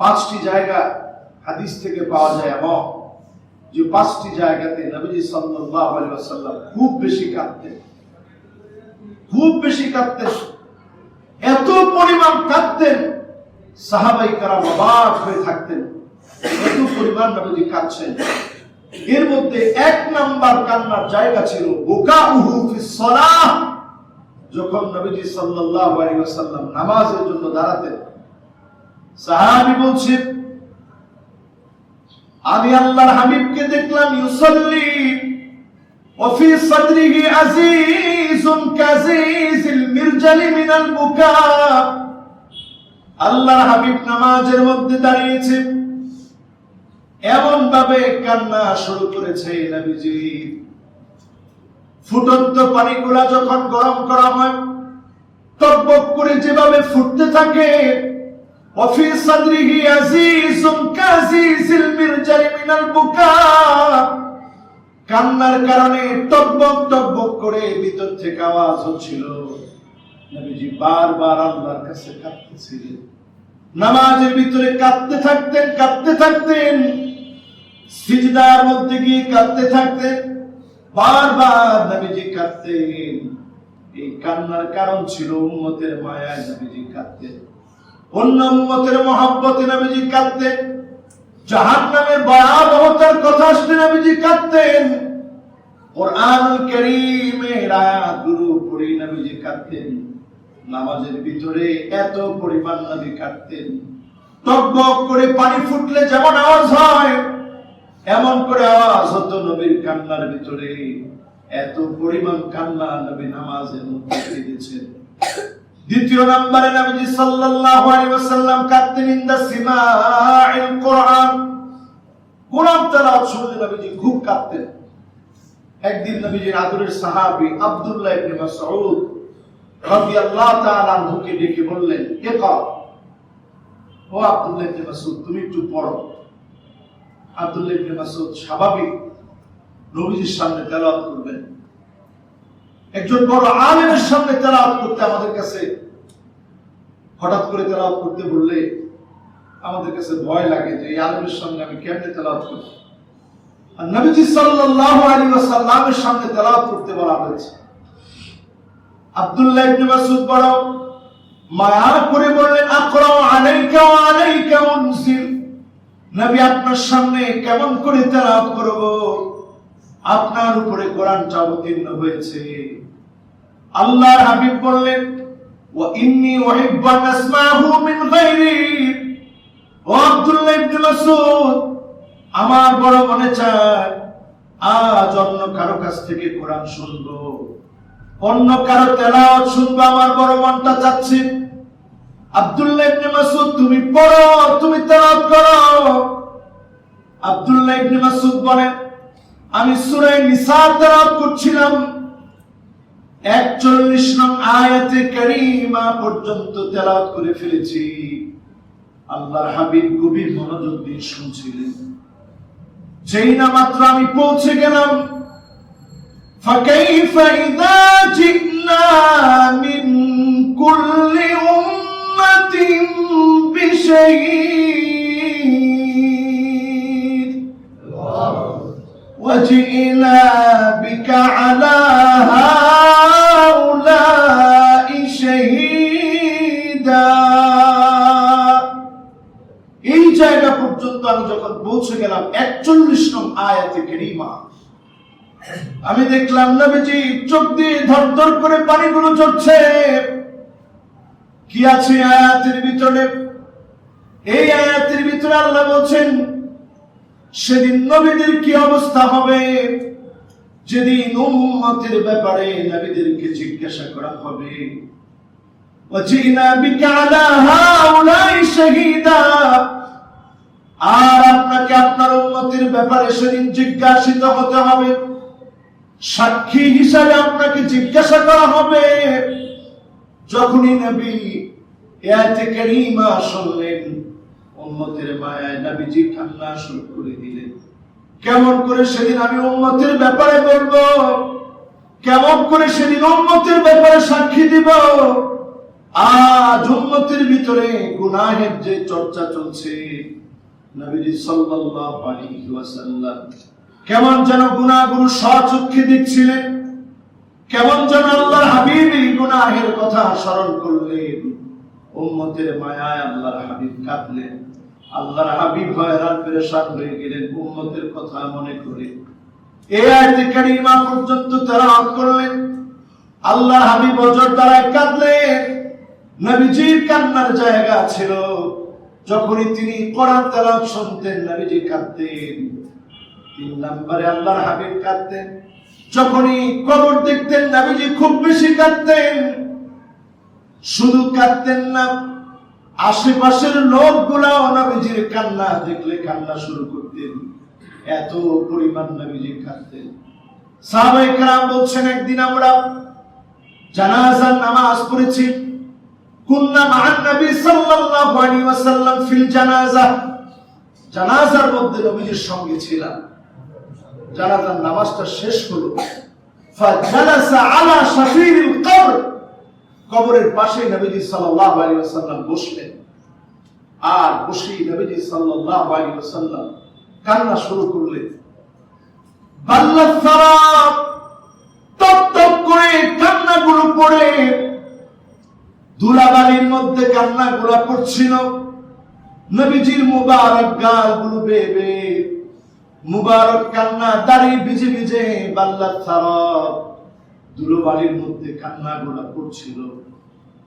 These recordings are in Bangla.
পাঁচটি জায়গা হাদিস থেকে পাওয়া যায় এবং যে পাঁচটি জায়গাতে নবীজি সাল্লাল্লাহু আলাইহি ওয়াসাল্লাম খুব বেশি কাঁদতেন। খুব বেশি কাঁদতেন। এত পরিমাণ কাঁদতেন, সাহাবাই কারা অবাক হয়ে থাকতেন। এত পরিমাণ নবীজি কাঁদছেন। এর মধ্যে এক নাম্বার কান্নার জায়গা ছিল, বুকাউহু ফিস সালাহ। যখন নবীজি সাল্লাল্লাহু আলাইহি ওয়াসাল্লাম নামাজের জন্য দাঁড়াতেন সাহাবী বলছেন আমি আল্লাহর হাবিবকে দেখলাম ইউসাল্লি وفي صدره عزيز كعزيز المرجل من البكاء আল্লাহর হাবিব নামাজের মধ্যে দাঁড়িয়েছে এমন ভাবে কান্না শুরু করেছে নবীজি ফুটন্ত পানিগুলা যখন গরম করা হয় টকবক করে যেভাবে ফুটতে থাকে وفي صدره عزيز كعزيز المرجل من البكاء কান্নার কারণে টকবক টকবক করে ভিতর থেকে আওয়াজ হচ্ছিল নবীজি বারবার আল্লাহর কাছে কাঁদতেছিলেন নামাজের ভিতরে কাঁদতে থাকতেন কাঁদতে থাকতেন সিজদার মধ্যে গিয়ে কাঁদতে থাকতেন বারবার নবীজি কাঁদতেন এই কান্নার কারণ ছিল উম্মতের মায়ায় নবীজি কাঁদতেন অন্য উম্মতের মহাব্বতে নবীজি কাঁদতেন। জাহান নামের ভয়াবহতার কথা আসলে নবীজি কাঁদতেন। কোরআন করিমের আয়াতগুলো পড়ে নবীজি কাঁদতেন। নামাজের ভিতরে এত পরিমাণ নবী কাঁদতেন। টকবক করে পানি ফুটলে যেমন আওয়াজ হয়, এমন করে আওয়াজ হতো নবীর কান্নার ভিতরে। এত পরিমাণ কান্না নবী নামাজের মধ্যে কেঁদেছেন দ্বিতীয় নম্বরে নবীজি সাল্লাল্লাহু আলাইহি ওয়াসাল্লাম কাঁদতেন ইনদা সিমাইল কোরআন। কোরআন তেলাওয়াত শুনলে নবীজি খুব কাঁদতেন। একদিন নবীজির আদরের সাহাবী আব্দুল্লাহ ইবনে মাসউদ রাদিয়াল্লাহু তাআলা আনহুকে ডেকে বললেন, ইকরা। ও আব্দুল্লাহ ইবনে মাসউদ, তুমি একটু পড়ো। আব্দুল্লাহ ইবনে মাসউদ স্বাভাবিক নবীজির সামনে তেলাওয়াত করবেন। একজন বড় আলেমের সামনে তেলাওয়াত করতে আমাদের কাছে হঠাৎ করে তেলাওয়াত করতে বললে আমাদের কাছে ভয় লাগে যে এই আলেমের সামনে আমি কেমনে তেলাওয়াত করব? আর নবীজি সাল্লাল্লাহু আলাইহি ওয়াসাল্লামের সামনে তেলাওয়াত করতে বলা হয়েছে। আব্দুল্লাহ ইবনে মাসউদ বড় মায়া করে বললেন আকরা আলাইকা ওয়া আলাইকা উনজিল নবী আপনার সামনে কেমন করে তেলাওয়াত করব? আপনার উপরে কোরআনটা অবতীর্ণ হয়েছে। আল্লাহর হাবিব বললেন ইন্নী উহিব্বু আন আসমাহু মিন গায়রি ও আব্দুল্লাহ ইবনে মাসউদ, আমার বড় মনে চায়, আজ অন্য কারও কাছ থেকে কোরআন শুনব। অন্য কারও তেলাওয়াত শুনব, আমার বড় মনটা চাচ্ছে। আব্দুল্লাহ ইবনে মাসউদ, তুমি পড়ো, তুমি তেলাওয়াত করো। আব্দুল্লাহ ইবনে মাসউদ বলেন, আমি সূরা নিসা তেলাওয়াত করছিলাম। 41 নং আয়াতে কারীমা পর্যন্ত তেলাওয়াত করে ফেলেছি আল্লাহর হাবিব গভীর মনোযোগ দিয়ে শুনছিলেন যেই না মাত্র আমি পৌঁছে গেলাম فكيف إذا جئنا من كل أمة بشهيد وجئنا بك على গেলাম একচল্লিশ নং আয়াতে কেরিমা আমি দেখলাম নবীজি চোখ দিয়ে ধর ধর করে পানিগুলো চড়ছে কি আছে আয়াতের ভিতরে এই আয়াতের ভিতরে আল্লাহ বলছেন সেদিন নবীদের কি অবস্থা হবে যেদিন উম্মতের ব্যাপারে নবীদেরকে জিজ্ঞাসা করা হবে وجئنا بك على هؤلاء شهيدا আর আপনাকে আপনার উন্নতির ব্যাপারে সেদিন জিজ্ঞাসিত হতে হবে। সাক্ষী হিসাবে আপনাকে জিজ্ঞাসা করা হবে। যখনই নবী এতে কারিমা শুনলেন, উম্মতের মায়ায় কান্না শুরু করে দিলেন। কেমন করে সেদিন আমি উম্মতের ব্যাপারে বলব? কেমন করে সেদিন উম্মতের ব্যাপারে সাক্ষী দিব? আজ উম্মতের ভিতরে গুনাহের যে চর্চা চলছে কেমন যেন গুনাহগুলো সচক্ষে দেখছিলেন? কেমন যেন আল্লাহর হাবিব এই গুনাহের কথা স্মরণ করলেন? উম্মতের মায়ায় আল্লাহর হাবিব কাঁদলেন। আল্লাহর হাবিব হয়রান, পেরেশান হয়ে গেলেন, উম্মতের কথা মনে করে। এই আয়াতে কারিমা পর্যন্ত তেলাওয়াত করলেন। আল্লাহর হাবিব অজর দ্বারায় কাঁদলেন। নবীজির কান্নার জায়গা ছিল। যখনই তিনি কোরআন তালাম শুনতেন, নবীজি কাঁদতেন। তিন নম্বরে আল্লাহর হাবিব কাঁদতেন। যখনই কবর দেখতেন, নবীজি খুব বেশি কাঁদতেন। শুধু কাঁদতেন না, আশেপাশের লোকগুলাও নবীজির কান্না দেখলে কান্না শুরু করতেন। এত পরিমাণ নবীজি কাঁদতেন। সাহাবাই কারাম বলছেন, একদিন আমরা জানাজার নামাজ পড়েছি। জানাজার মধ্যে নবীজির সঙ্গে ছিলাম। জানাজার নামাজটা শেষ হলো। কবরের পাশে নবীজি বসলেন। আর বসেই নবীজি সাল্লাল্লাহু আলাইহি কান্না শুরু করলেন। বাল্লাত সারাব টপ টপ করে কান্নাগুলো পড়ে ধুলাবালির মধ্যে কান্না কান্নাগুলো পড়ছিল। নবীজির মুবারক গালগুলো বেবে মুবারক কান্না, দাড়ি ভিজে ভিজে বাল্লাত সারাব ধুলোবালির মধ্যে কান্না কান্নাগুলো পড়ছিল।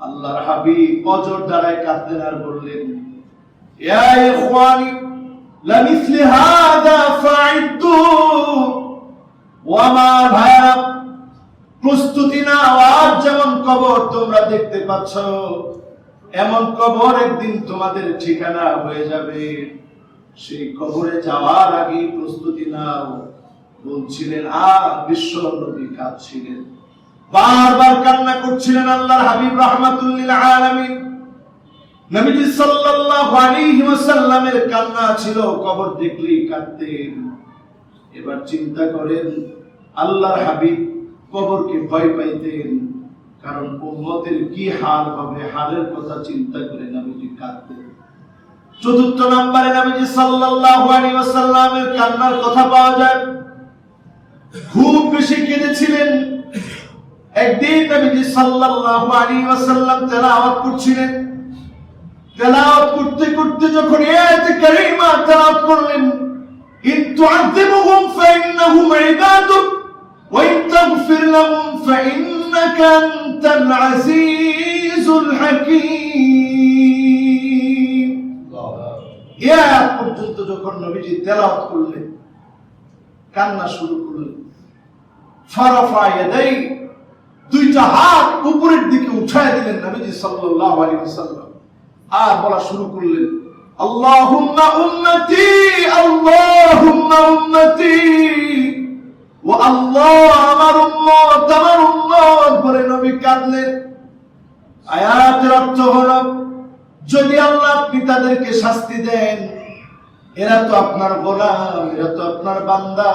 আল্লাহর হাবিব অজর দ্বারায় কাঁদলেন আর বললেন, ইয়া ইখওয়ানি, লামিসলি হাদা ফাইদ্দু ও আমার ভাইরা প্রস্তুতি না আজ যেমন কবর তোমরা দেখতে পাচ্ছ, এমন কবর একদিন তোমাদের ঠিকানা হয়ে যাবে। সেই কবরে যাওয়ার আগে প্রস্তুতি নাও, বলছিলেন আর বিশ্ব নবী কাঁদছিলেন। বারবার কান্না করছিলেন আল্লাহর হাবিব রহমাতুল্লিল আলামিন। নবীজি সাল্লাল্লাহু আলাইহি ওয়াসাল্লামের কান্না ছিল, কবর দেখলেই কাঁদতেন। এবার চিন্তা করেন, আল্লাহর হাবিব কবরকে ভয় পাইতেন কারণ উম্মতের কি হাল হবে, হালের কথা চিন্তা করে নবীজি কাঁদতেন চতুর্থ নম্বরে নবীজি সাল্লাল্লাহু আলাইহি ওয়াসাল্লামের কান্নার কথা পাওয়া যায়। খুব বেশি কেঁদেছিলেন। একদিন নবীজি সাল্লাল্লাহু আলাইহি ওয়াসাল্লাম তেলাওয়াত করছিলেন। তেলাওয়াত করতে করতে যখন আয়াতে কারীমা তেলাওয়াত করলেন, ইন তুআযিবুহুম ফাইন্নাহুম ইবাদুক ওয়া ইন তাগফির লাহুম ফাইন্নাকা আনতাল আজিজুল এ পর্যন্ত যখন নবীজি তেলাওয়াত করলেন, কান্না শুরু করলেন। ফারাফা ইয়াদাই, দুইটা হাত উপরের দিকে উঠায় দিলেন নবীজি সাল্লাল্লাহু আলাইহি ওয়াসাল্লাম। আর বলা শুরু করলেন, আল্লাহুম্মা উম্মতি, আল্লাহুম্মা কাঁদলেন আয়াতের অর্থ হলো, যদি আল্লাহ আপনি তাদেরকে শাস্তি দেন, এরা তো আপনার গোলাম, এরা তো আপনার বান্দা।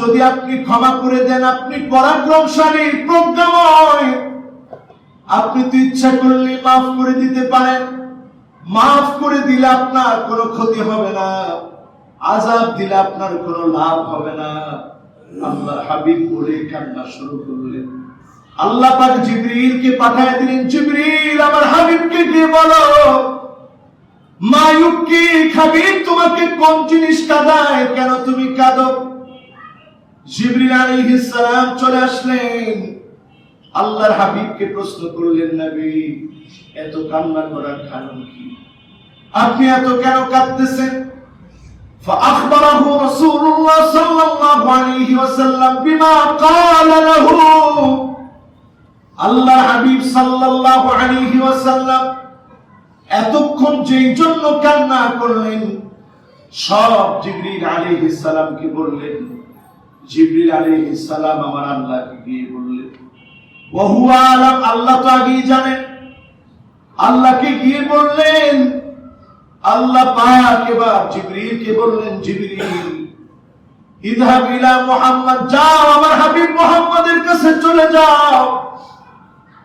যদি আপনি ক্ষমা করে দেন, আপনি পরাক্রমশালী, প্রজ্ঞাময়। আপনি তো ইচ্ছা করলে মাফ করে দিতে পারেন। মাফ করে দিলে আপনার কোনো ক্ষতি হবে না। আজাব দিলে আপনার কোনো লাভ হবে না। আল্লাহ হাবিব বলে কান্না শুরু করলেন। আল্লাহ পাক জিবরিলকে পাঠায় দিলেন, জিবরিল, আমার হাবিবকে গিয়ে বলো তোমাকে কোন জিনিস কেন তুমি কাঁদো? জিবরিল আলাইহিস চলে আসলেন। আল্লাহর হাবিবকে প্রশ্ন করলেন, নবী, এত কান্না করার কারণ কি? আপনি এত কেন কাঁদতেছেন? فأخبره رسول الله صلى الله عليه وسلم بما قال له আল্লাহ হাবিব সাল্লাল্লাহু আলাইহি ওয়াসাল্লাম এতক্ষণ যেই জন্য কান্না করলেন সব জিবরিল আলাইহিস সালামকে বললেন জিবরিল আলাইহিস সালাম আমার আল্লাহকে গিয়ে বললেন ওহু আলাম আল্লাহ তো আগেই জানেন আল্লাহকে গিয়ে বললেন আল্লাহ বললেন আমার হাবিব কাছে চলে যাও।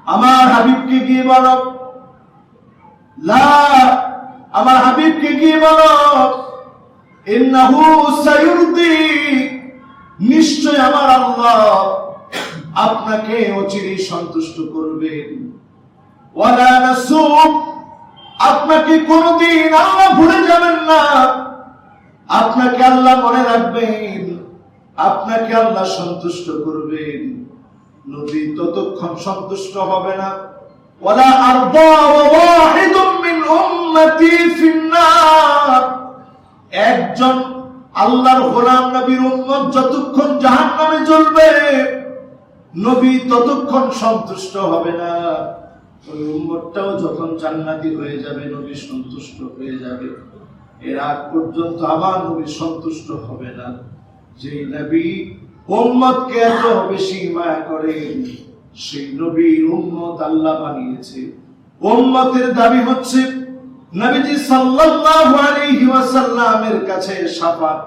আমার হাবিবকে গিয়ে বলো, লা, আমার হাবিবকে গিয়ে বলো নিশ্চয় আমার আল্লাহ আপনাকে অচিরেই সন্তুষ্ট করবেন। ওয়ালা আপনাকে কোনদিন আল্লাহ ভুলে যাবেন না। আপনাকে আল্লাহ মনে রাখবেন। আপনাকে আল্লাহ সন্তুষ্ট করবেন। নবী ততক্ষণ সন্তুষ্ট হবে না। উম্মতি একজন আল্লাহর গোলাম নবীর উম্মত যতক্ষণ জাহান্নামে চলবে নবী ততক্ষণ সন্তুষ্ট হবে না। উম্মতটাও যখন জান্নাতি হয়ে যাবে, নবী সন্তুষ্ট হয়ে যাবে, এর আগ পর্যন্ত আবার নবী সন্তুষ্ট হবে না। যে নবী এত বেশি মায়া করেন, সেই আল্লাহ বানিয়েছে। উম্মতের দাবি হচ্ছে, নবীজি সাল্লাল্লাহু আলাইহি ওয়াসাল্লামের কাছে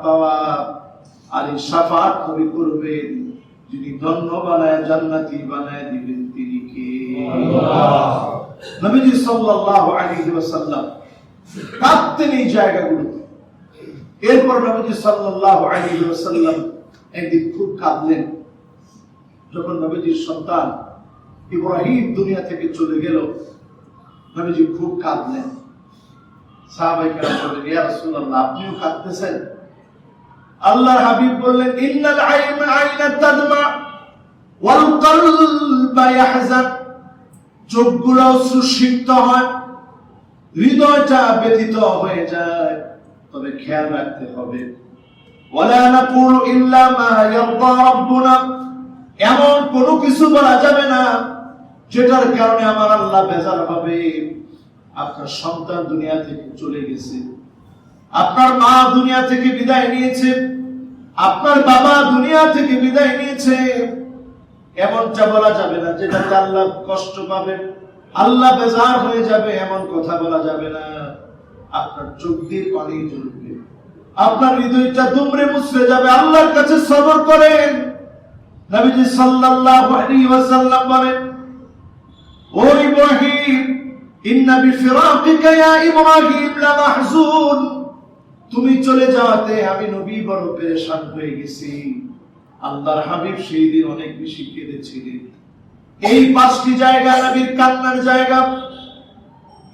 পাওয়া। আর এই নবী করবেন, যিনি ধন্য বানায়, জান্নাতি বানায় দিবেন তিনি কে? নবীজি সাল্লাল্লাহু আলাইহি ওয়াসাল্লাম কাঁদতেন এই জায়গাগুলোতে। এরপর নবীজি সাল্লাল্লাহু আলাইহি ওয়াসাল্লাম একদিন খুব কাঁদলেন। যখন নবীজির সন্তান ইব্রাহিম দুনিয়া থেকে চলে গেল, নবীজি খুব কাঁদলেন। সাহাবাই কেরাম বললেন, ইয়া রাসূলুল্লাহ, আপনিও কাঁদতেছেন? আল্লাহর হাবিব বললেন, ইন্নাল আইনা আইনা তাদমা ওয়াল কলবা ইয়াহজান। চোখগুলো অশ্রুসিক্ত হয়, হৃদয়টা ব্যথিত হয়ে যায়, তবে খেয়াল রাখতে হবে। এমন কোনো কিছু বলা যাবে না যেটার কারণে আমার আল্লাহ বেজার হবে। আপনার সন্তান দুনিয়া থেকে চলে গেছে। আপনার মা দুনিয়া থেকে বিদায় নিয়েছে। আপনার বাবা দুনিয়া থেকে বিদায় নিয়েছে। এমনটা বলা যাবে না? যেটাতে আল্লাহ কষ্ট পাবেন আল্লাহ বেজার হয়ে যাবে, এমন কথা বলা যাবে না। আপনার চোখ দিয়ে পানি জ্বলবে আপনার হৃদয়টা দুমড়ে মুছড়ে যাবে। আল্লাহর কাছে সবর করেন। নবীজি সাল্লাল্লাহু আলাইহি ওয়াসাল্লাম বলেন, ও ইব্রাহিম, ইন্না বিফিরাকিকা ইয়া ইব্রাহিম লামাহজুন। তুমি চলে যাওয়াতে আমি নবী বড় পেরেশান হয়ে গেছি। আল্লাহর হাবিব সেই দিন অনেক বেশি কেঁদেছিলেন। এই পাঁচটি জায়গা নবীর কান্নার জায়গা।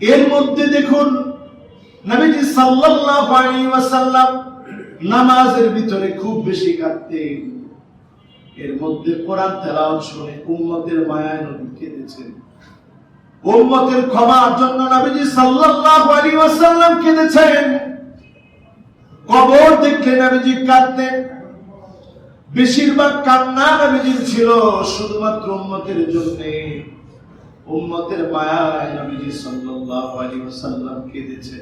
এর মধ্যে দেখুন, নবীজি সাল্লাল্লাহু আলাইহি ওয়াসাল্লাম নামাজের ভিতরে খুব বেশি কাঁদতেন। এর মধ্যে কোরআন তেলাওয়াত শুনে উম্মতের মায়ায় নবী কেঁদেছেন। উম্মতের ক্ষমার জন্য নবীজি সাল্লাল্লাহু আলাইহি ওয়াসাল্লাম কেঁদেছেন। কবর দেখলে নবীজি কাঁদতেন। বেশিরভাগ কান্না নবীজির ছিল শুধুমাত্র উম্মতের জন্য। উম্মতের মায়ায় নবীজি সাল্লাল্লাহু আলাইহি ওয়াসাল্লাম কেঁদেছেন